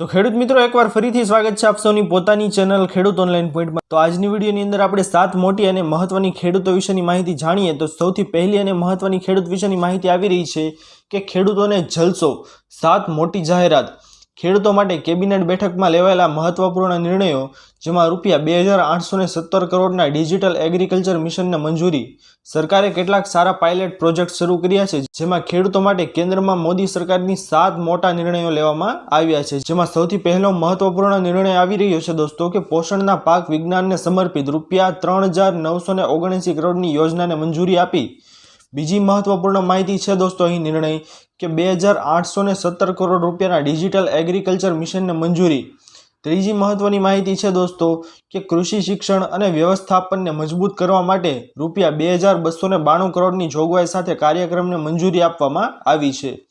તો ખેડૂત મિત્રો, એકવાર ફરીથી સ્વાગત છે આપ સૌની પોતાની ચેનલ ખેડૂત ઓનલાઈન પોઈન્ટમાં. તો આજની વિડીયોની અંદર આપણે સાત મોટી અને મહત્વની ખેડૂતો વિશેની માહિતી જાણીએ. તો સૌથી પહેલી અને મહત્વની ખેડૂત વિશેની માહિતી આવી રહી છે કે ખેડૂતોને જલસો, સાત મોટી જાહેરાત. ખેડૂતો માટે કેબિનેટ બેઠકમાં લેવાયેલા મહત્વપૂર્ણ નિર્ણયો, જેમાં રૂપિયા બે હજાર આઠસો સત્તર કરોડના ડિજિટલ એગ્રીકલ્ચર મિશનને મંજૂરી. સરકારે કેટલાક સારા પાયલટ પ્રોજેક્ટ શરૂ કર્યા છે, જેમાં ખેડૂતો માટે કેન્દ્રમાં મોદી સરકારની સાત મોટા નિર્ણયો લેવામાં આવ્યા છે. જેમાં સૌથી પહેલો મહત્વપૂર્ણ નિર્ણય આવી રહ્યો છે દોસ્તો કે પોષણના પાક વિજ્ઞાનને સમર્પિત રૂપિયા ત્રણ હજાર નવસો ને ઓગણએંસી કરોડની યોજનાને મંજૂરી આપી. બીજી મહત્વપૂર્ણ માહિતી છે દોસ્તો, અહીં નિર્ણય કે બે હજાર આઠસો ને સત્તર કરોડ રૂપિયાના ડિજિટલ એગ્રીકલ્ચર મિશનને મંજૂરી. ત્રીજી મહત્વની માહિતી છે દોસ્તો કે કૃષિ શિક્ષણ અને વ્યવસ્થાપનને મજબૂત કરવા માટે રૂપિયા બે હજાર બસો બાણું કરોડની જોગવાઈ સાથે કાર્યક્રમને મંજૂરી આપવામાં આવી છે.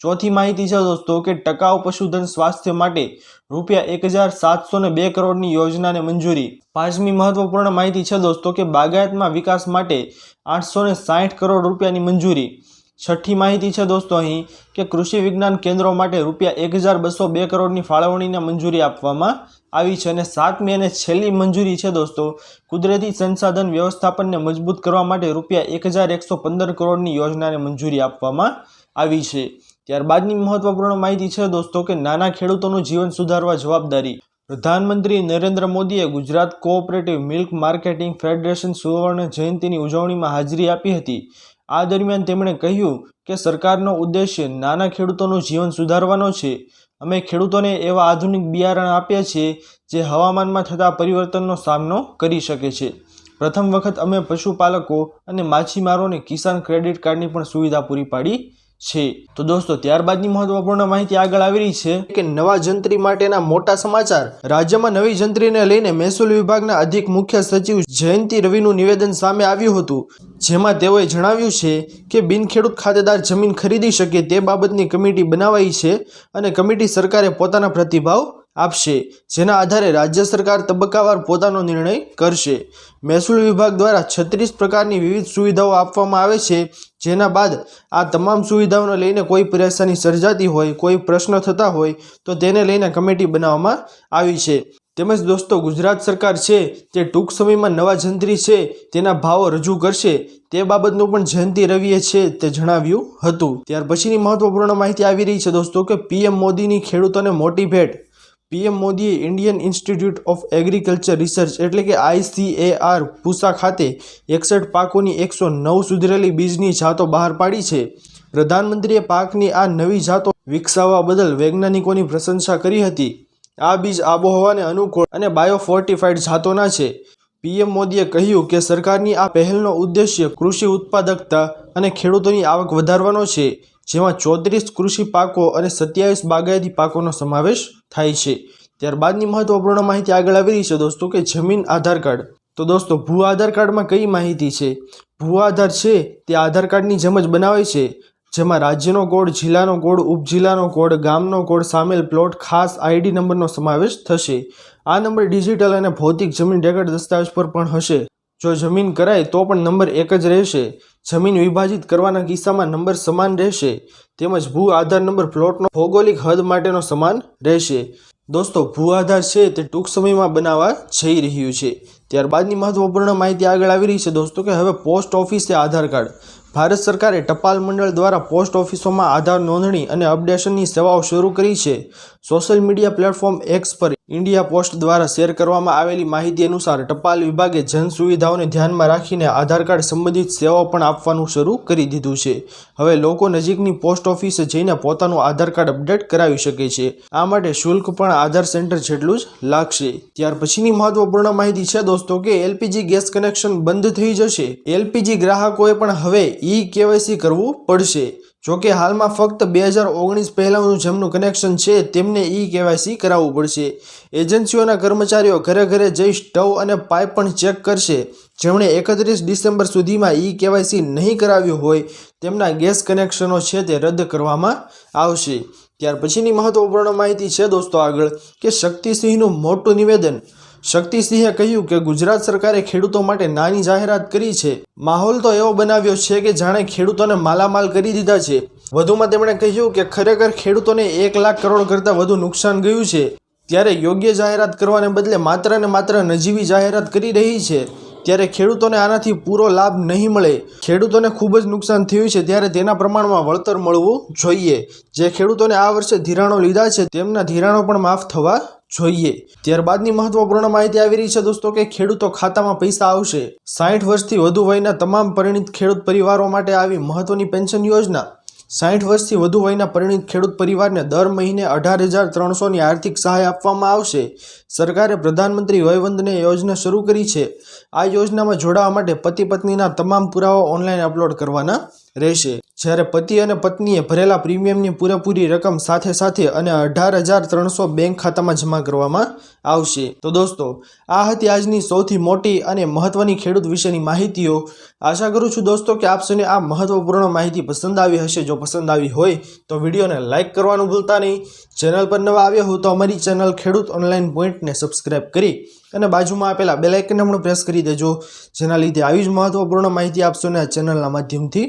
ચોથી માહિતી છે દોસ્તો કે ટકાઉ પશુધન સ્વાસ્થ્ય માટે રૂપિયા એક હજાર સાતસો ને બે કરોડની યોજનાને મંજૂરી. પાંચમી મહત્વપૂર્ણ માહિતી છે દોસ્તો કે બાગાયતમાં વિકાસ માટે આઠસો ને સાઠ કરોડ રૂપિયાની મંજૂરી. છઠ્ઠી માહિતી છે દોસ્તો અહીં કે કૃષિ વિજ્ઞાન કેન્દ્રો માટે રૂપિયા એક હજાર બસો બે કરોડની ફાળવણીને મંજૂરી આપવામાં આવી છે અને સાતમી અને છેલ્લી મંજૂરી છે દોસ્તો કુદરતી સંસાધન વ્યવસ્થાપનને મજબૂત કરવા માટે રૂપિયા એક હજાર એકસો પંદર કરોડની યોજનાને મંજૂરી આપવામાં આવી છે. ત્યારબાદની મહત્વપૂર્ણ માહિતી છે દોસ્તો કે નાના ખેડૂતોનું જીવન સુધારવા જવાબદારી. પ્રધાનમંત્રી નરેન્દ્ર મોદીએ Gujarat cooperative milk marketing federation સુવર્ણ જયંતિની ઉજવણીમાં હાજરી આપી હતી. આ દરમિયાન તેમણે કહ્યું કે સરકારનો ઉદ્દેશ્ય નાના ખેડૂતોનું જીવન સુધારવાનો છે. અમે ખેડૂતોને એવા આધુનિક બિયારણ આપ્યા છીએ જે હવામાનમાં થતા પરિવર્તનનો સામનો કરી શકે છે. પ્રથમ વખત અમે પશુપાલકો અને માછીમારોને કિસાન ક્રેડિટ કાર્ડની પણ સુવિધા પૂરી પાડી છે. તો દોસ્તો, ત્યારબાદની મહત્વપૂર્ણ માહિતી આગળ આવી રહી છે કે નવા જંત્રી માટેના મોટા સમાચાર. રાજ્યમાં નવી જંત્રીને લઈને મહેસૂલ વિભાગના અધિક મુખ્ય સચિવ જયંતિ રવિનું નિવેદન સામે આવ્યું હતું. જેમાં તેઓએ જણાવ્યું છે કે બિનખેડૂત ખાતેદાર જમીન ખરીદી શકે તે બાબતની કમિટી બનાવાઈ છે અને કમિટી સરકારે પોતાના પ્રતિભાવ આપશે, જેના આધારે રાજ્ય સરકાર તબક્કાવાર પોતાનો નિર્ણય કરશે. મહેસૂલ વિભાગ દ્વારા છત્રીસ પ્રકારની વિવિધ સુવિધાઓ આપવામાં આવે છે, જેના બાદ આ તમામ સુવિધાઓને લઈને કોઈ પરેશાની સર્જાતી હોય, કોઈ પ્રશ્ન થતા હોય, તો તેને લઈને કમિટી બનાવવામાં આવી છે. તેમજ દોસ્તો, ગુજરાત સરકાર છે, તે ટૂંક સમયમાં નવા જંત્રી છે, તેના ભાવો રજૂ કરશે. તે બાબતનું પણ જયંતિ રવિએ છે તે જણાવ્યું હતું. ત્યાર પછીની મહત્વપૂર્ણ માહિતી આવી રહી છે દોસ્તો કે પીએમ મોદીની ખેડૂતોને મોટી ભેટ પીએમ મોદીએ Indian institute of agriculture research એટલે કે આઈસીએઆર પૂસા ખાતે એકસઠ પાકોની એકસો નવ સુધરેલી બીજની જાતો બહાર પાડી છે. પ્રધાનમંત્રીએ પાકની આ નવી જાતો વિકસાવવા બદલ વૈજ્ઞાનિકોની પ્રશંસા કરી હતી. આ બીજ આબોહવાને અનુકૂળ અને બાયોફોર્ટિફાઈડ જાતોના છે. પીએમ મોદીએ કહ્યું કે સરકારની આ પહેલનો ઉદ્દેશ્ય કૃષિ ઉત્પાદકતા અને ખેડૂતોની આવક વધારવાનો છે. જેમાં ચોત્રીસ કૃષિ પાકો અને સત્યાવીસ બાગાયતી પાકોનો સમાવેશ થાય છે. ત્યારબાદની મહત્વપૂર્ણ માહિતી આગળ આવી રહી છે દોસ્તો કે જમીન આધાર કાર્ડ. તો દોસ્તો ભૂ આધાર કાર્ડમાં કઈ માહિતી છે? ભૂ આધાર છે તે આધાર કાર્ડની જેમ જ બનાવે છે. જેમાં રાજ્યનો કોડ, જિલ્લાનો કોડ, ઉપજિલ્લાનો કોડ, ગામનો કોડ સામેલ પ્લોટ, ખાસ આઈડી નંબરનો સમાવેશ થશે. આ નંબર ડિજિટલ અને ભૌતિક જમીન રેકર્ડ દસ્તાવેજ પર પણ હશે. જો જમીન કરાય તો પણ નંબર એક જ રહેશે. જમીન વિભાજિત કરવાના કિસ્સામાં નંબર સમાન રહેશે. તેમજ ભૂ આધાર નંબર પ્લોટનો ભૌગોલિક હદ માટેનો સમાન રહેશે. દોસ્તો, ભૂ આધાર છે તે ટૂંક સમયમાં બનાવવા જઈ રહ્યું છે. ત્યારબાદની મહત્વપૂર્ણ માહિતી આગળ આવી રહી છે દોસ્તો કે હવે પોસ્ટ ઓફિસે આધાર કાર્ડ. ભારત સરકારે ટપાલ મંડળ દ્વારા પોસ્ટ ઓફિસોમાં આધાર નોંધણી અને અપડેશનની સેવાઓ શરૂ કરી છે. સોશિયલ મીડિયા પ્લેટફોર્મ એક્સ પર ઇન્ડિયા પોસ્ટ દ્વારા શેર કરવામાં આવેલી માહિતી અનુસાર ટપાલ વિભાગે જન સુવિધાઓને ધ્યાનમાં રાખીને આધાર કાર્ડ સંબંધિત સેવાઓ પણ આપવાનું શરૂ કરી દીધું છે. હવે લોકો નજીકની પોસ્ટ ઓફિસે જઈને પોતાનું આધાર કાર્ડ અપડેટ કરાવી શકે છે. આ માટે શુલ્ક પણ આધાર સેન્ટર જેટલું જ લાગશે. ત્યાર પછીની મહત્વપૂર્ણ માહિતી છે દોસ્તો કે એલપીજી ગેસ કનેક્શન બંધ થઈ જશે. એલપીજી ગ્રાહકોએ પણ હવે ઈ કેવાયસી કરવું પડશે. જોકે હાલમાં ફક્ત બે હજાર ઓગણીસ પહેલાંનું જેમનું કનેક્શન છે, તેમને ઈ કેવાયસી કરાવવું પડશે. એજન્સીઓના કર્મચારીઓ ઘરે ઘરે જઈ સ્ટવ અને પાઇપ પણ ચેક કરશે. જેમણે એકત્રીસ ડિસેમ્બર સુધીમાં ઈ કેવાયસી નહીં કરાવ્યું હોય, તેમના ગેસ કનેક્શનો છે તે રદ કરવામાં આવશે. ત્યાર પછીની મહત્વપૂર્ણ માહિતી છે દોસ્તો આગળ, કે શક્તિસિંહનું મોટું નિવેદન શક્તિસિંહે કહ્યું કે ગુજરાત સરકારે ખેડૂતો માટે નાની જાહેરાત કરી છે. માહોલ તો એવો બનાવ્યો છે કે જાણે ખેડૂતોને માલામાલ કરી દીધા છે. વધુમાં તેમણે કહ્યું કે ખરેખર ખેડૂતોને એક લાખ કરોડ કરતાં વધુ નુકસાન ગયું છે. ત્યારે યોગ્ય જાહેરાત કરવાને બદલે માત્ર ને માત્ર નજીવી જાહેરાત કરી રહી છે. ત્યારે ખેડૂતોને આનાથી પૂરો લાભ નહીં મળે. ખેડૂતોને ખૂબ જ નુકસાન થયું છે ત્યારે તેના પ્રમાણમાં વળતર મળવું જોઈએ. જે ખેડૂતોને આ વર્ષે ધિરાણો લીધા છે તેમના ધિરાણો પણ માફ થવા જોઈએ. ત્યારબાદની મહત્વપૂર્ણ માહિતી આવી રહી છે દોસ્તો કે ખેડૂતો ખાતામાં પૈસા આવશે. સાઠ વર્ષથી વધુ વયના તમામ પરિણિત ખેડૂત પરિવારો માટે આવી મહત્વની પેન્શન યોજના. સાઠ વર્ષથી વધુ વયના પરિણિત ખેડૂત પરિવારને દર મહિને અઢાર હજાર ત્રણસોની આર્થિક સહાય આપવામાં આવશે. સરકારે પ્રધાનમંત્રી વયવંદને યોજના શરૂ કરી છે. આ યોજનામાં જોડાવા માટે પતિ પત્નીના તમામ પુરાવા ઓનલાઈન અપલોડ કરવાના રહેશે. જ્યારે પતિ અને પત્નીએ ભરેલા પ્રીમિયમની પૂરેપૂરી રકમ સાથે સાથે અને અઢાર હજાર ત્રણસો બેંક ખાતામાં જમા કરવામાં આવશે. તો દોસ્તો, આ હતી આજની સૌથી મોટી અને મહત્વની ખેડૂત વિશેની માહિતીઓ. આશા કરું છું દોસ્તો કે આપ આ મહત્વપૂર્ણ માહિતી પસંદ આવી હશે. જો પસંદ આવી હોય, તો વિડીયોને લાઇક કરવાનું ભૂલતા નહીં. ચેનલ પર નવા આવ્યા હો તો અમારી ચેનલ ખેડૂત ઓનલાઈન પોઈન્ટને સબસ્ક્રાઈબ કરી અને બાજુમાં આપેલા બેલ આઇકનને પણ પ્રેસ કરી દેજો. જેના લીધે આવી જ મહત્વપૂર્ણ માહિતી આપશોને આ ચેનલના માધ્યમથી